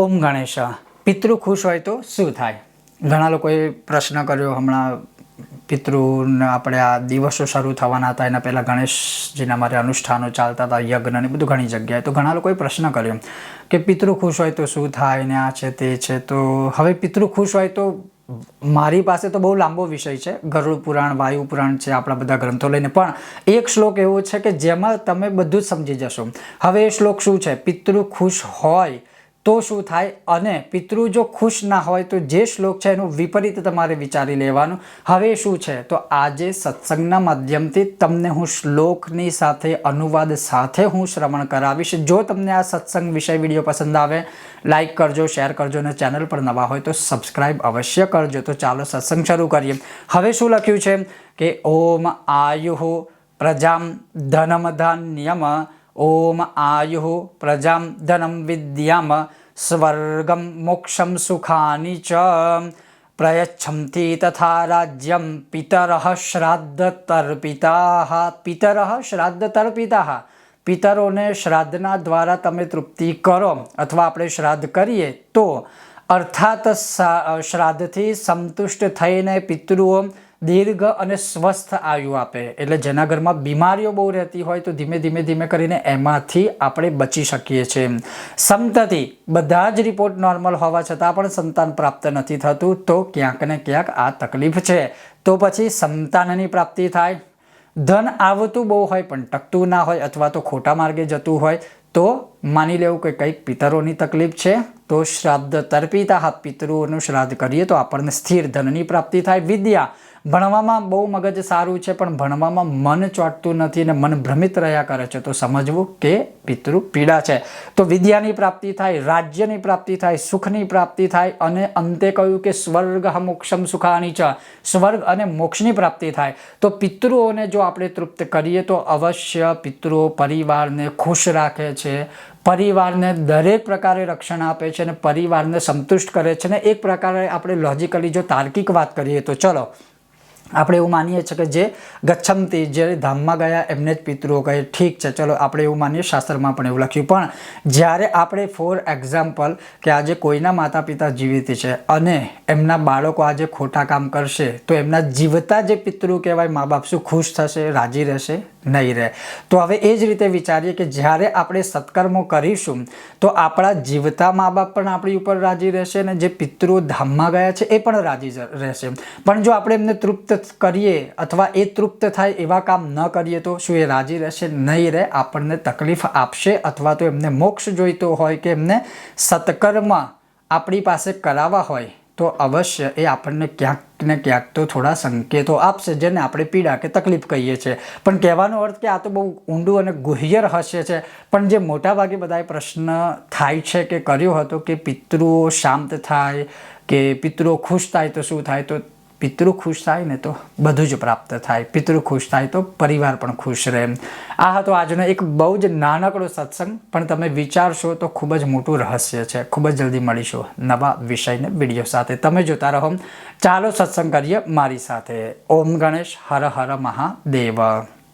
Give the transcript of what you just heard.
ઓમ ગણેશ, પિતૃ ખુશ હોય તો શું થાય? ઘણા લોકોએ પ્રશ્ન કર્યો, હમણાં પિતૃને આપણે આ દિવસો શરૂ થવાના હતા, એના પહેલાં ગણેશજીના મારે અનુષ્ઠાનો ચાલતા હતા, યજ્ઞ ને બધું ઘણી જગ્યાએ. તો ઘણા લોકોએ પ્રશ્ન કર્યો કે પિતૃ ખુશ હોય તો શું થાય ને આ છે, તે છે? તો હવે પિતૃ ખુશ હોય તો મારી પાસે તો બહુ લાંબો વિષય છે. ગરુડ પુરાણ, વાયુ પુરાણ છે આપણા બધા ગ્રંથો લઈને. પણ એક શ્લોક એવો છે કે જેમાં તમે બધું જ સમજી જશો. હવે એ શ્લોક શું છે? પિતૃ ખુશ હોય તો શું થાય? અને પિતૃ જો ખુશ ના હોય તો જે શ્લોક છે એનું વિપરીત તમારે વિચારી લેવાનું. હવે શું છે? તો આજે સત્સંગના માધ્યમથી તમને હું શ્લોકની સાથે અનુવાદ સાથે હું શ્રવણ કરાવીશ. જો તમને આ સત્સંગ વિષય વીડિયો પસંદ આવે લાઇક કરજો, શેર કરજો અને ચેનલ પર નવા હોય તો સબસ્ક્રાઈબ અવશ્ય કરજો. તો ચાલો સત્સંગ શરૂ કરીએ. હવે શું લખ્યું છે? કે ઓમ આયુ પ્રજામ ધનમ ધાન્યમ ઓમ આયુ પ્રજામ ધનમ વિદ્યામ. સ્વર્ગમ મોક્ષમ સુખાની ચ પ્રયચ્છન્તિ તથા રાજ્યમ પિતર શ્રાદ્ધ તર્પિતા પિતર શ્રાદ્ધ તર્પિતા પિતરોને શ્રાદ્ધના દ્વારા તમે તૃપ્તિ કરો અથવા આપણે શ્રાદ્ધ કરીએ તો અર્થાત શ્રાદ્ધથી સંતુષ્ટ થઈને પિતૃઓ દીર્ઘ અને સ્વસ્થ આયુ આપે. એટલે જેના ઘરમાં બીમારીઓ બહુ રહેતી હોય તો ધીમે ધીમે ધીમે કરીને એમાંથી આપણે બચી શકીએ છીએ. સંતતિ, બધા જ રિપોર્ટ નોર્મલ હોવા છતાં પણ સંતાન પ્રાપ્ત નથી થતું તો ક્યાંક ને ક્યાંક આ તકલીફ છે. તો પછી સંતાનની પ્રાપ્તિ થાય. ધન આવતું બહુ હોય પણ ટકતું ના હોય અથવા તો ખોટા માર્ગે જતું હોય તો માની લેવું કે કંઈક પિતરોની તકલીફ છે. તો શ્રાદ્ધ તર્પિતા હા પિતૃઓનું શ્રાદ્ધ કરીએ તો આપણને સ્થિર ધનની પ્રાપ્તિ થાય. વિદ્યા ભણવામાં બહુ મગજ સારું છે, પણ ભણવામાં મન ચોંટતું નથી અને મન ભ્રમિત રહ્યા કરે છે. તો સમજવું કે પિતૃ પીડા છે. તો વિદ્યાની પ્રાપ્તિ થાય, રાજ્યની પ્રાપ્તિ થાય, સુખની પ્રાપ્તિ થાય અને અંતે કહ્યું કે સ્વર્ગ મોક્ષમ સુખાની ચ સ્વર્ગ અને મોક્ષની પ્રાપ્તિ થાય. તો પિતૃઓને જો આપણે તૃપ્ત કરીએ તો અવશ્ય પિતૃઓ પરિવારને ખુશ રાખે છે. પરિવારને દરેક પ્રકારે રક્ષણ આપે છે અને પરિવારને સંતુષ્ટ કરે છે. ને એક પ્રકારે આપણે લોજિકલી જો તાર્કિક વાત કરીએ તો ચલો આપણે એવું માનીએ છીએ કે જે ગચ્છંતી જે ધામમાં ગયા, એમને જ પિતૃઓ કહે, ઠીક છે, ચલો આપણે એવું માનીએ, શાસ્ત્રમાં પણ એવું લખ્યું. પણ જ્યારે આપણે ફોર એક્ઝામ્પલ કે આજે કોઈના માતા પિતા જીવિત છે અને એમના બાળકો આજે ખોટા કામ કરશે, તો એમના જીવતા જે પિતૃ કહેવાય, મા બાપ શું ખુશ થશે, રાજી રહેશે? નહીં રહે. તો હવે એ જ રીતે વિચારીએ કે જ્યારે આપણે સત્કર્મો કરીશું, તો આપણા જીવતા મા બાપ પણ આપણી ઉપર રાજી રહેશે અને જે પિતૃઓ ધામમાં ગયા છે એ પણ રાજી રહેશે. પણ જો આપણે એમને તૃપ્ત કરીએ અથવા એ તૃપ્ત થાય એવા કામ ન કરીએ, તો શું એ રાજી રહેશે? નહીં રહે. આપણને તકલીફ આપશે અથવા તો એમને મોક્ષ જોઈતો હોય કે એમને સત્કર્મ આપણી પાસે કરાવવા હોય. તો અવશ્ય એ આપણને ક્યાંક ને ક્યાંક તો થોડા સંકેતો આપશે, જેને આપણે પીડા કે તકલીફ કહીએ છીએ. પણ કહેવાનો અર્થ કે આ તો બહુ ઊંડું અને ગુહ્ય રહસ્ય છે. પણ જે મોટાભાગે બધાએ પ્રશ્ન થાય છે કે કર્યો હતો કે પિતૃઓ શાંત થાય, કે પિતૃઓ ખુશ થાય, તો શું થાય? તો પિતૃ ખુશ થાય ને તો બધું જ પ્રાપ્ત થાય. પિતૃ ખુશ થાય તો પરિવાર પણ ખુશ રહે. આ હતો આજનો એક બહુ જ નાનકડો સત્સંગ, પણ તમે વિચારશો તો ખૂબ જ મોટું રહસ્ય છે. ખૂબ જ જલ્દી મળીશું નવા વિષયને વીડિયો સાથે. તમે જોતા રહો. ચાલો સત્સંગ કરીએ મારી સાથે. ઓમ ગણેશ, હર હર મહાદેવ.